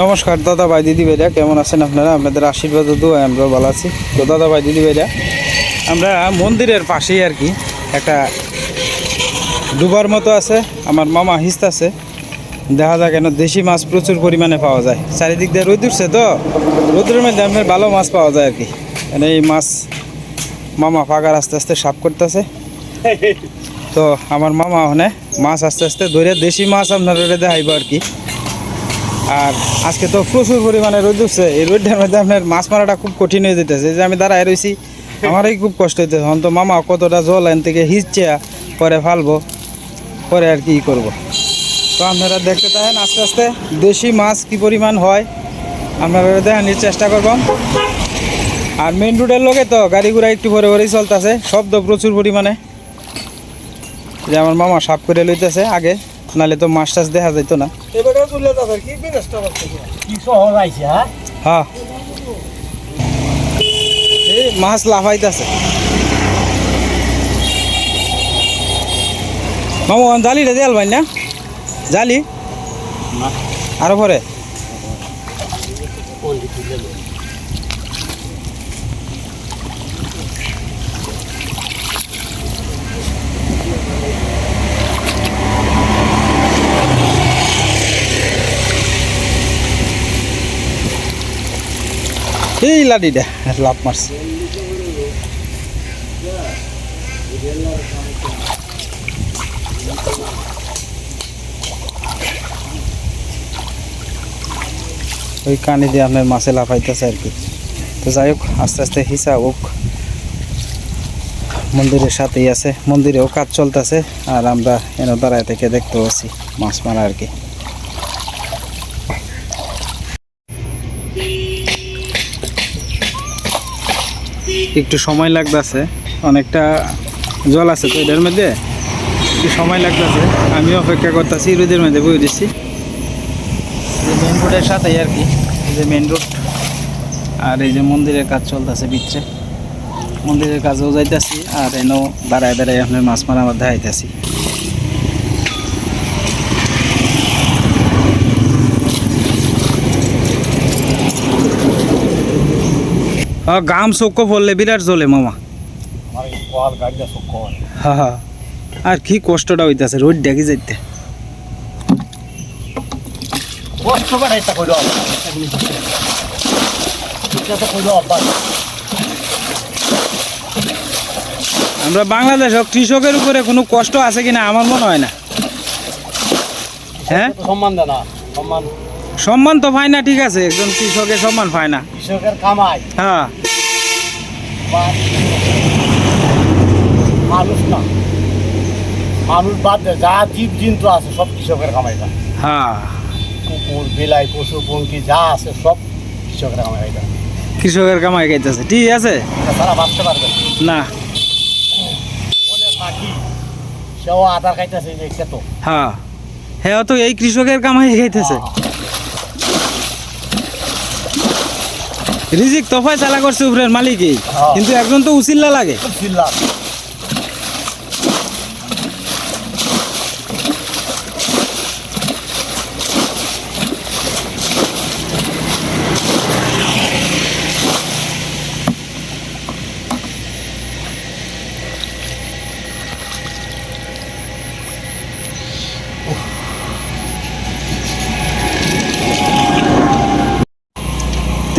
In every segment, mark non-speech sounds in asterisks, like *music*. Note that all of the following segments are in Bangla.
নমস্কার, দাদা ভাই, দিদি ভাইরা, কেমন আছেন আপনারা? আপনাদের আশীর্বাদ দোয়া আমরা ভালো আছি। তো দাদা ভাই, দিদি ভাইরা, আমরা মন্দিরের পাশেই আর কি একটা ডুবার মতো আছে, আমার মামা হিস্ত আছে। দেখা যায় কেন দেশি মাছ প্রচুর পরিমাণে পাওয়া যায়। চারিদিক দিয়ে রোদ উঠছে তো? রোদের মধ্যে আপনার ভালো মাছ পাওয়া যায় আর কি। মানে এই মাছ মামা ফাঁকার আস্তে আস্তে সাফ করতেছে। তো আমার মামা ওখানে মাছ আস্তে আস্তে ধরে দেশি মাছ আপনারা দেখাইব আর কি। আর আজকে তো প্রচুর পরিমাণে রোদ উঠছে। এই রোদটার মধ্যে আপনার মাছ মারাটা খুব কঠিন হয়ে যেতেছে। যে আমি দাঁড়ায় রয়েছি আমারই খুব কষ্ট হইতেছে। হন তো মামা কতটা জল এন থেকে হিচছে, পরে ফালবো, পরে আর কি করব। তো আপনারা দেখতে থাকেন আস্তে আস্তে দেশি মাছ কি পরিমাণ হয়। আপনারা দেখানোর চেষ্টা করবাম আর মেন রোডের লোকে তো গাড়ি ঘোড়া একটু পরে পরেই চলতেছে। শব্দ প্রচুর পরিমাণে। যে আমার মামা সাফ করে লইতেছে আগে। নালে তো মাছ টাছ দেখা যাইতো না। হ্যাঁ? হ্যাঁ। এই মাছ লাফাইতেছে। মামু জালিটা দেয়াল ভাই না? জালি? আরও পরে। এই লাডিটা লাভ মারছে। ওই কানি দিয়ে আপনার মাছে লাফাইতেছে আর কি। তো যাই হোক, আস্তে আস্তে হিসাব হোক। মন্দিরের সাথেই আছে, মন্দিরেও কাজ চলতেছে, আর আমরা এনে দাঁড়ায় থেকে দেখতে পাচ্ছি মাছ মারা আর কি। একটু সময় লাগতেছে, অনেকটা জল আছে তো এটার মধ্যে, একটু সময় লাগতেছে। আমি অপেক্ষা করতেছি, রোদের মধ্যে বই দিচ্ছি মেন রোডের সাথেই আর কি যে মেন রোড আর এই যে মন্দিরের কাজ চলতেছে ভিতরে মন্দিরের কাজেও যাইতেছি আর এনেও দাঁড়ায় দাঁড়ায় আপনার মাছ মারা মধ্যে দেখাইতেছি গাম চক্ক পড়লে বিরাট চলে মামা। হা হা। আর কি কষ্টটা হইতেছে রোদ ডেকে যাইতে। আমরা বাংলাদেশ কৃষকের উপরে কোনো কষ্ট আছে কিনা আমার মনে হয় না। হ্যাঁ? সম্মান দেয় না সম্মান। সম্মান তো পায় না ঠিক আছে। একজন কৃষকের সম্মান পায় না। কৃষকের কামাই। হ্যাঁ। মানুষ না। মানুষ বাদ দেয় যা জীব জন্তু আছে সব কৃষকের কামাইটা হ্যাঁ। কুকুর বিলাই পশু পঙ্খী যা আছে সব কৃষকের কামাই কামাইটা কৃষকের কামাই গাইতেছে ঠিক আছে? তারা বাঁচতে পারবে না। পাখি সেও আধার খাইতেছে যে খেত হ্যাঁ। হ্যাঁ তো এই কৃষকের কামাই গাইতেছে রিজিক তফায় চালা করছে উপরের মালিকই হ্যাঁ। কিন্তু একজন তো উচিল্লা লাগে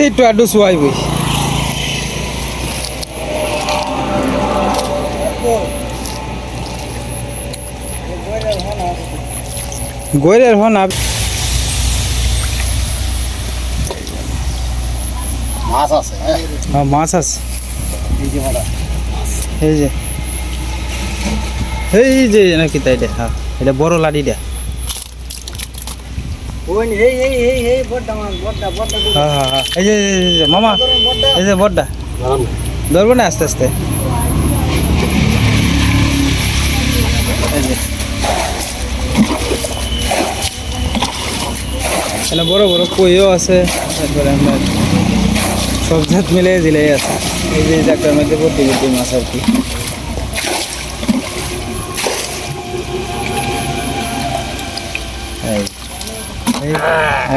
একটু আড্ডু শুয়াইবই গৈরের হন মাছ আছে হ্যাঁ হ্যাঁ, মাছ আছে. এই যে এই যে। নাকি তাই দে হ্যাঁ। এটা বড় লাডিটা ওই এই এই এই এই বড়টা মাছ বড়টা বড়টা হ্যাঁ হ্যাঁ হ্যাঁ এই যে মামা এই যে বড়টা। ধরবো না আস্তে আস্তে। এখানে বড় বড় কইও আছে। তারপরে আপনার সব জাত মিলে দিলেই আছে। এই যে জায়গাটার মধ্যে ভর্তি ভর্তি মাছ আর কি।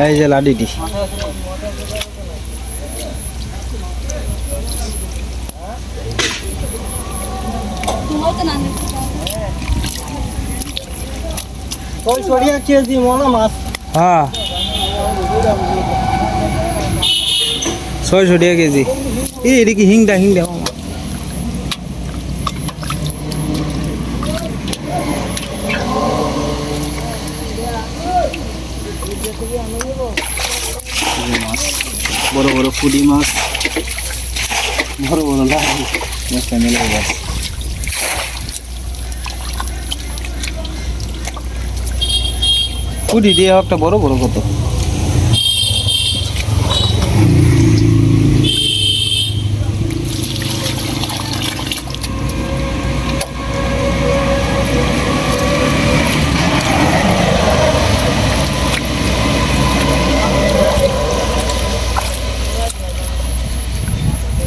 এই যে লাডিটি কেজি মনে মাছ। হ্যাঁ। ছয়শো টাকা কেজি। এই এটা কি হিংটা হিংটা মাছ বড় বড় ফুডি মাছ বড় বড় লাল মাছটা মেলে মাছ দিয়ে একটা বড় বড় কত?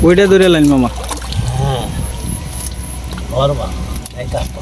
ওইটা ধরে লাইন মামা। ধরবা এই কাজ তো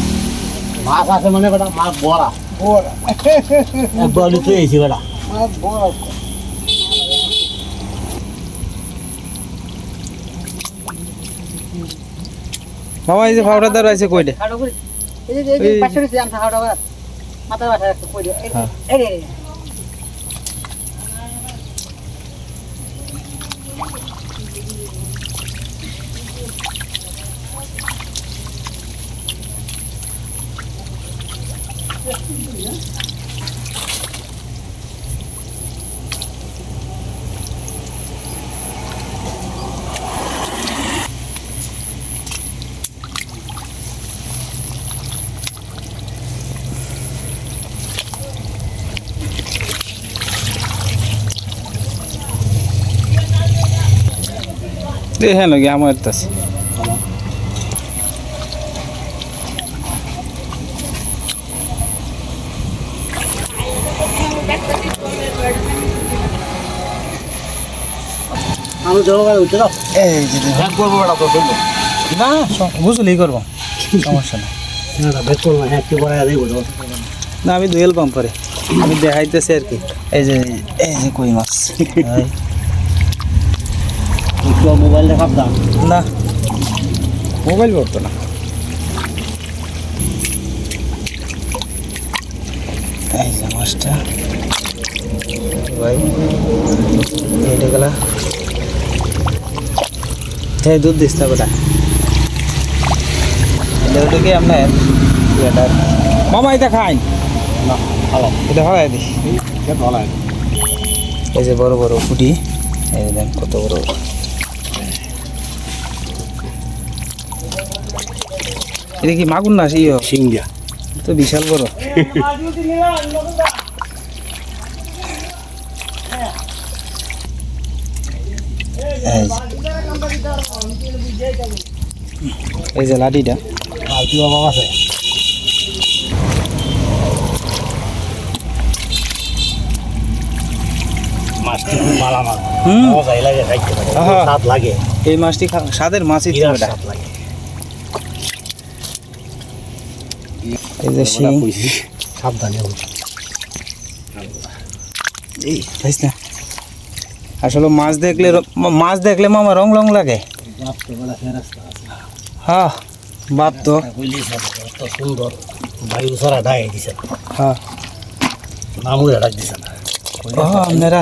মাছ আছে মানে বেটা মাছ বড়া একবার তো এসি বেটা বাবা এই যে ফাউডাদার আছে কইটা এই- হ্যাঁ। দেখেন লগে আমার আমি জলবায়ু উঠে দাও এই দেখো। বেটা তো দেখব বুঝলি করব। সমস্যা নেই। হ্যাঁ না আমি দুয়েল পাম্প করে আমি দেখাইতেছি আর কি। এই যে এই যে কই মাছ। *laughs* মোবাইল দেখাব দাম না। মোবাইল করতো না। এই যে মাছটা। ভাই এটা গেলা। দুধ দিস না বেটা। ওটাকে আপনার? মামা এটা খাই না ভালো। এটা হয় দিস। ভালো। এই যে বড় বড় ফুটি এই যে কত বড়। এটা কি মাগুর না ইয়ে সিঙ্গিয়া তো বিশাল বড়। এই যে। লাঠিটা। আছে মাছটি খুব মালা মাছ হুম লাগে। স্বাদ লাগে। এই মাছটি খা- স্বাদের মাছই স্বাদ লাগে। এই যে শিং। সাবধানে। এই না। আসলে মাছ দেখলে মাছ দেখলে মামা রং রং লাগে। হ্যাঁ বাপ তো। সুন্দর। বায়ু সারা ডাই দিছে। হ্যাঁ। নামও ডাক দিছে না। ও আপনারা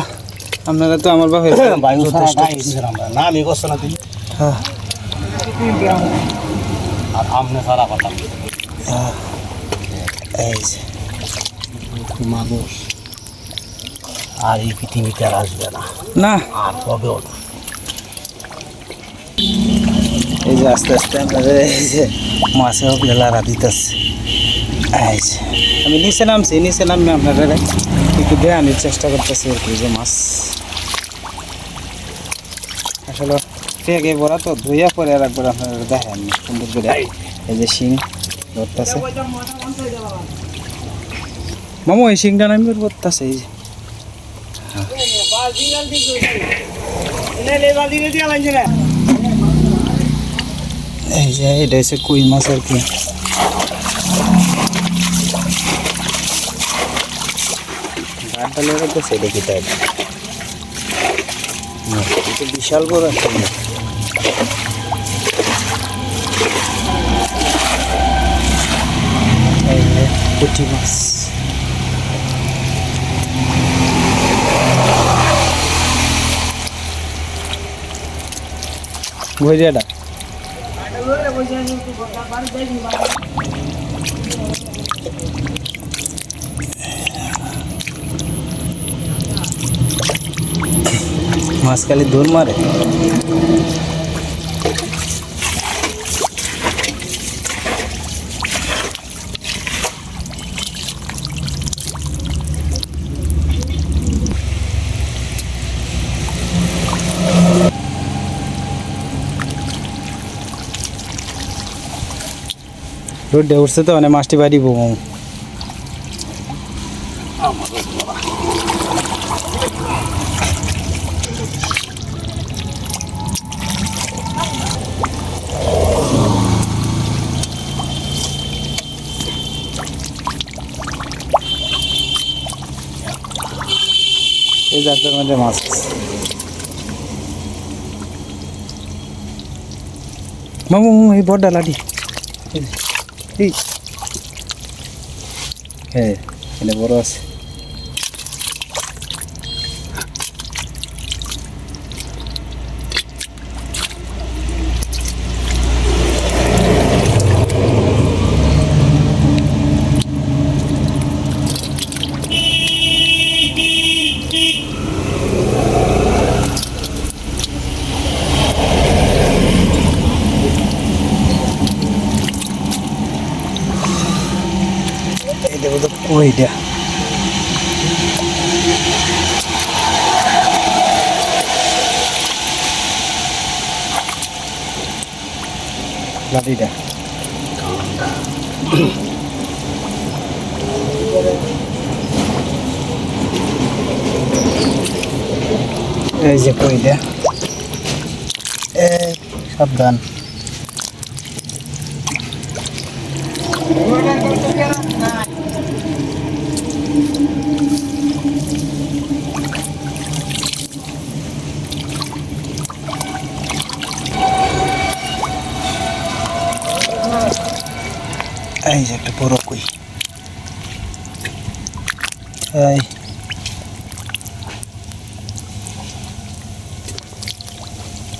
আপনারা তো আমার বাপের বায়ু সারা ডাই দিছে আমরা। নামই করছে না তুই হ্যাঁ। আর আমনে সারা পাতাম হ্যাঁ। এই যে। মানুষ আর এই পৃথিবীতে আর আসবে না। না। আর কবেও না। এই যে আস্তে আস্তে আপনাদের এই যে মাছে হোকলে লাড়া দিতেছে। এই যে। আমি নিচে নামছি নিচে নামে আপনাদের একটু দেখানোর চেষ্টা করতেছি আর কি যে মাছ। আসলে পেগে বড়া তো ধুইয়া পরে আর একবার আপনারা দেখেন সুন্দর করে। এই যে শিং। ধরতেছে মামু এই শিংটা নামি করতেছে এই যে। এই যে এটা হচ্ছে কই মাছ আর কি দেখি তাই বিশাল বড় একটা পুঁটি মাছ ভজিয়াটা মাছ খালি দৌড় মারে রোডে উঠছে তো মানে মাছটি বাড়ি বউ। এই জাতের মধ্যে মাছ। মামু এই বড় লাঠি এই যে, এই হ্যাঁ এটা বড় আছে এই দেবো তো কইটা লাঠিটা এই যে কইটা এই সাবধান এই যে একটা বড় কই এই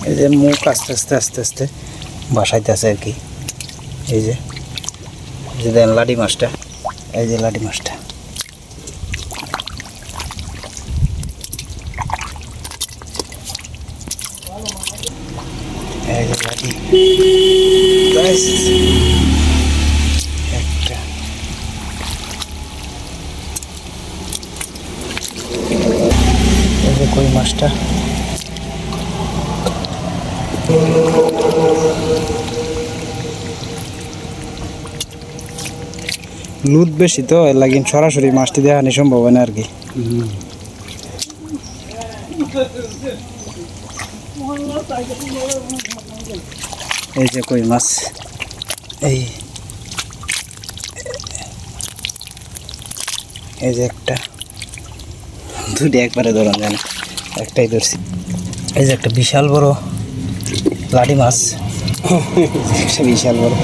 এই যে মুখ আস্তে আস্তে আস্তে আস্তে বাসাইতেছে আর কি। এই যে এই যে দেন লাডি মাছটা, এই যে লাডি মাছটা। লুদ বেশি তো এর লাগিন সরাসরি মাছটি দেখানি সম্ভব হয় না আর কি। এই যে কই মাছ এই এই যে একটা দুটি একবারে ধরুন জানে একটাই ধরছি। এই যে একটা বিশাল বড় লাঠি মাছ *laughs* বিশাল বড়।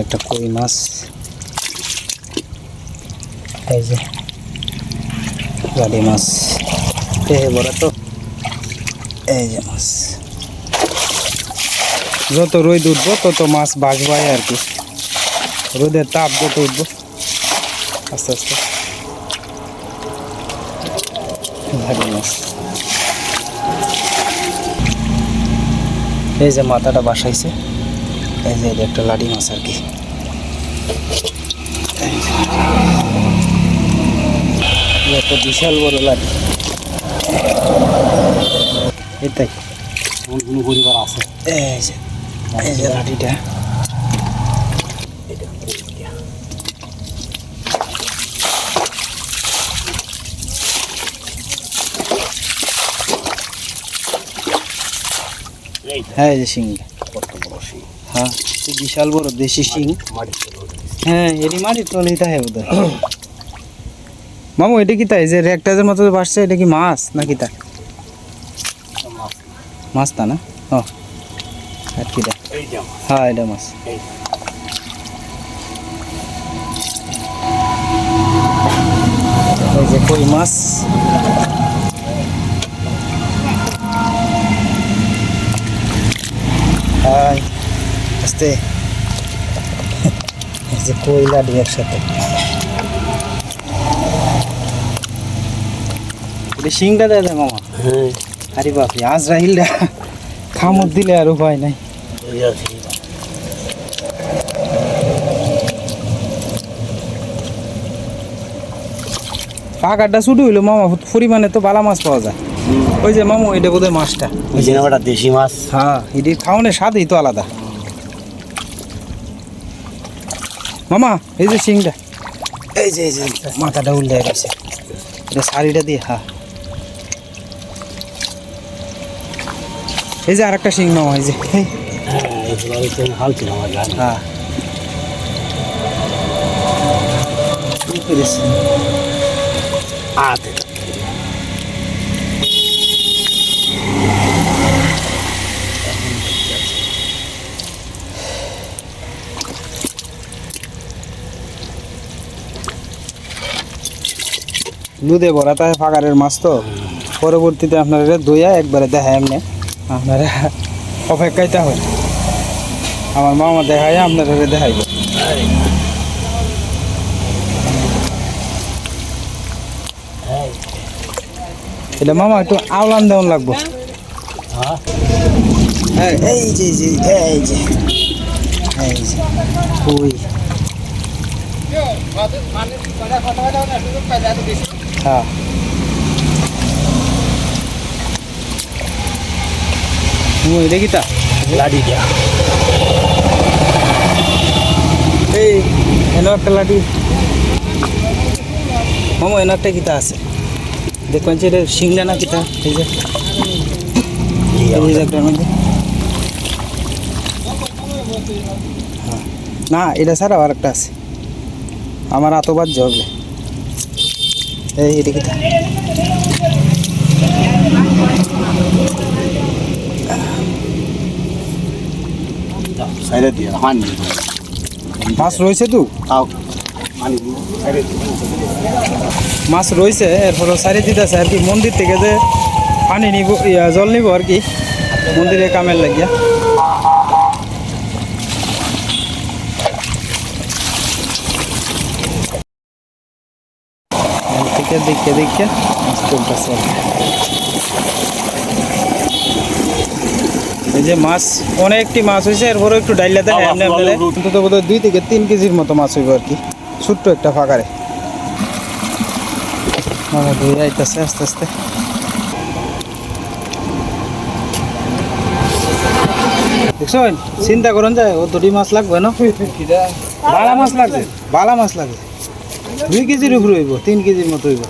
একটা কই মাছ। এই যে, গাড়ি মাছ। এ বড় তো, এই যে মাছ। যত রোদ উঠবো, তত মাছ বাঁচবাই আর কি। রোদের তাপ যত উঠবো, আস্তে আস্তে। ভারী মাছ। এই যে মাথাটা বাসাইছে। এই যে এটা একটা লাডি মাছ আর কি। একটা বিশাল বড় লাডি এটাই কোন পরিবার আছে। এই যে এই যে লাঠিটা। হ্যাঁ এই যে শিংটা কত বড় শিং হ্যাঁ সে বিশাল বড় দেশি শিং। হ্যাঁ এরই মাটির তলেই তাহে বোধ মামু এটা কি তাই? যে রেকটাজের মতো বাসছে এটা কি মাছ নাকি তা মাছ। তা না? ও আর কি হ্যাঁ এটা মাছ। এই যে কই মাছ? হাই। আস্তে। যে কইলা দিয়ে একসাথে। শিংটা দেয় দেয় মামা? হ্যাঁ। আরে বাপরে আজ রাহিলটা খামত দিলে আর উপায় নাই। হইল মামা পরিমাণে তো বালা মাছ পাওয়া যায়। ওই যে মামু এটা বোধহয় মাছটা। ওই যে দেশি মাছ। হ্যাঁ এটি খাওয়ানোর স্বাদই তো আলাদা। মামা এই যে শিংটা। এই যে এই যে মাথাটা উল্টে গেছে। এটা শাড়িটা দিয়ে হ্যাঁ এই যে আর একটা শিং মামা এই যে। হ্যাঁ? আতে দুধে ভরা তাই ফাঁকারের মাছ তো। পরবর্তীতে আপনারা দইয়া একবারে দেখায় এমনি। আপনারা অপেক্ষাইতে হয় আমার মামা দেখায় আপনারা দেখাইব। এটা মামা একটু আওলান দেওয়ান লাগবো। হ্যাঁ। এই যে এই যে এই যে এই যে ওই। হ্যাঁ। এটা কি তা? লাডি দিয়া। এই এনে একটা লাঠি মামা এনে একটা কিতা আছে? দেখবেন যে এটা সিংড়া না কিতা এই যে। হ্যাঁ। না এটা ছাড়াও আর একটা আছে। আমার আতবাদ জবে এই এটা কিতা সাইডে দিয়া হান। মাছ রয়েছে তো? তাও সাইডে মাছ রয়েছে এরপরে সারি দিতেছে আর কি মন্দির থেকে যে পানি নিব জল নিব আর কি মন্দিরে কামের লাগিয়া। থেকে দেখে দেখে। মাছ তুলতেছে এই যে মাছ অনেকটি মাছ হয়েছে এরপরে একটু ডাইলা। অন্তত বোধ দুই থেকে তিন কেজির মতো মাছ হইব আর কি। ছোট্ট একটা ফাঁকারে। মামা ধুয়ে আইতেছে আস্তে আস্তে। দেখছেন? চিন্তা করুন যায় ও দুটি মাছ লাগবে না? *laughs* বালা মাছ লাগবে। বালা মাছ লাগবে। দুই কেজির উপরে হইব তিন কেজির মতো হইব।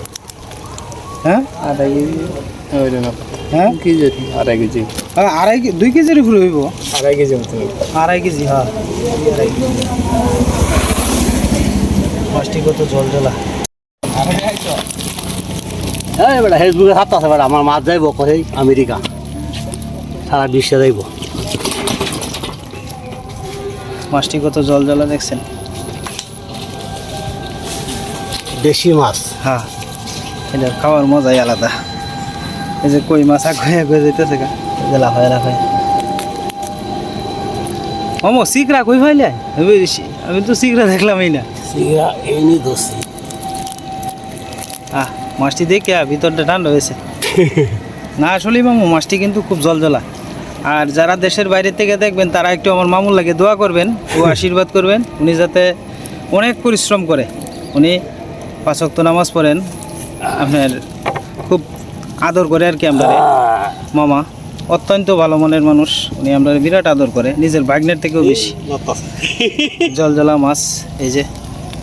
হ্যাঁ? আধা কেজি। হ্যাঁ? কেজি আড়াই কেজি। আর আড়াই দুই কেজির উপরে হইব? আড়াই কেজি মতো আড়াই কেজি হ্যাঁ। আড়াই কেজি মাছটি কত জল জলা এই বেটা ফেসবুকে হাত আছে বেটা আমার মাছ যাইব কোথায় আমেরিকা। সারা বিশ্বে যাইব। মাছটি কত জল জলা দেখছেন। দেশি মাছ। হ্যাঁ এটা খাওয়ার মজাই আলাদা। এই যে কই মাছ আগে আগে যেতেছে গা লাফায় লাফায়। অমো সিকরা কই ফাইলে? আমি আমি তো সিকরা দেখলামই না। সিগা এমনি দোষী আহ মাছটি দেখে ভিতরটা ঠান্ডা হয়েছে। না আসলেই মামু মাছটি কিন্তু খুব জলজলা আর যারা দেশের বাইরে থেকে দেখবেন তারা একটু আমার মামুর লাগে দোয়া করবেন ও আশীর্বাদ করবেন উনি যাতে অনেক পরিশ্রম করে। উনি পাঁচক্ত নামাজ পড়েন, আপনার খুব আদর করে আর কি আমরা মামা, অত্যন্ত ভালো মনের মানুষ, উনি আমরা বিরাট আদর করে, নিজের বাগনের থেকেও বেশি। জলজলা মাছ, এই যে,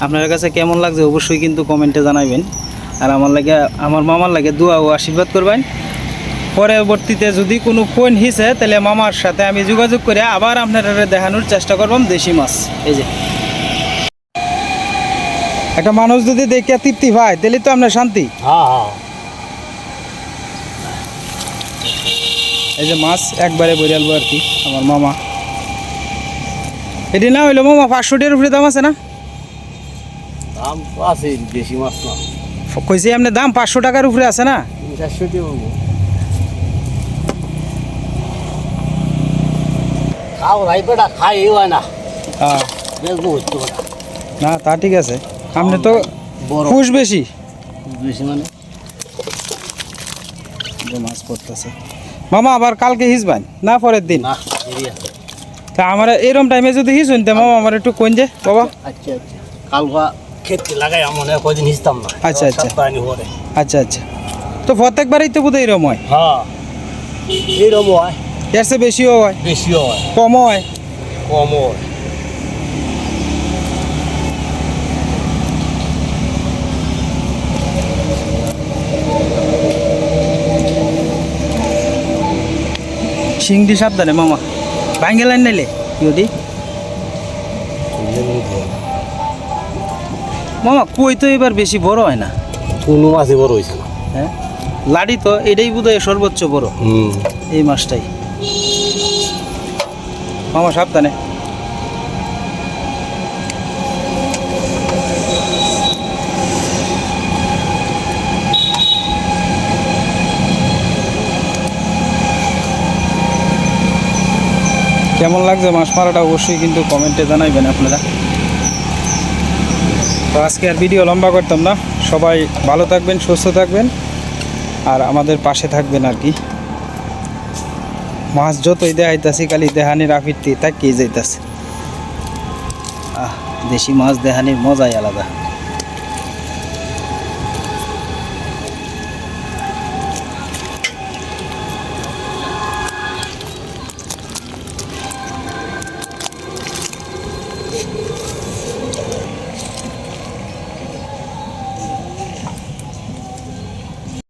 আপনার কাছে কেমন লাগছে অবশ্যই কিন্তু কমেন্টে জানাবেন। আর আমার লাগে, আমার মামার লাগে দোয়া ও আশীর্বাদ করবেন। পরবর্তীতে যদি কোনো ফোন হিসে, তাহলে মামার সাথে আমি যোগাযোগ করে আবার আপনারা দেখানোর চেষ্টা করবাম দেশি মাছ। এই যে একটা মানুষ যদি দেখে তৃপ্তি পায় তাহলে তো আপনার শান্তি। হ্যাঁ হ্যাঁ। এই যে মাছ একবারে বরিয়ালবো আর কি আমার মামা। এটি না হইল মামা পাঁচশো টাকার উপরে দাম আছে না? দাম আছে দেশি মাছ না। কইছি এমনি দাম পাঁচশো টাকার উপরে আছে না? চারশো বলব খাও রাইবেটা খাই হয় না। হ্যাঁ। না তা ঠিক আছে। আপনি তো খুশ বেশি। বেশি মানে? মাছ পড়তেছে। মামা আবার কালকে হিসবান না পরের দিন? তা আমার এরম টাইমে যদি হিসুন তা মামা আমার একটু কোন যে বাবা। আচ্ছা আচ্ছা। কালকা ক্ষেত্রে লাগাই মনে হয় কদিন হিসতাম না। আচ্ছা, আচ্ছা। আচ্ছা আচ্ছা। তো প্রত্যেকবারই তো বোধহয় এরম হয়? হ্যাঁ। এইরকম হয়। এর চেয়ে বেশিও হয়? বেশিও হয়। কমও হয়? কমও হয়। শিংটি সাবধানে মামা। ভাঙ্গে লাইন নাইলে যদি মামা কই তো এবার বেশি বড় হয় না? কোনো মাছই বড় হয়েছে না। হ্যাঁ? লাড়ি তো এটাই বোধহয় সর্বোচ্চ বড়। হুম। এই মাছটাই। মামা সাবধানে। কেমন লাগছে মাছ মারাটা অবশ্যই কিন্তু কমেন্টে জানাইবেন আপনারা। তো আজকে আর ভিডিও লম্বা করতাম না। সবাই ভালো থাকবেন, সুস্থ থাকবেন, আর আমাদের পাশে থাকবেন আর কি। মাছ যতই দেখাইতাছি, খালি দেহানির আফিরটি তাকিয়ে যাইতাছে। আহ, দেশি মাছ দেহানির মজাই আলাদা।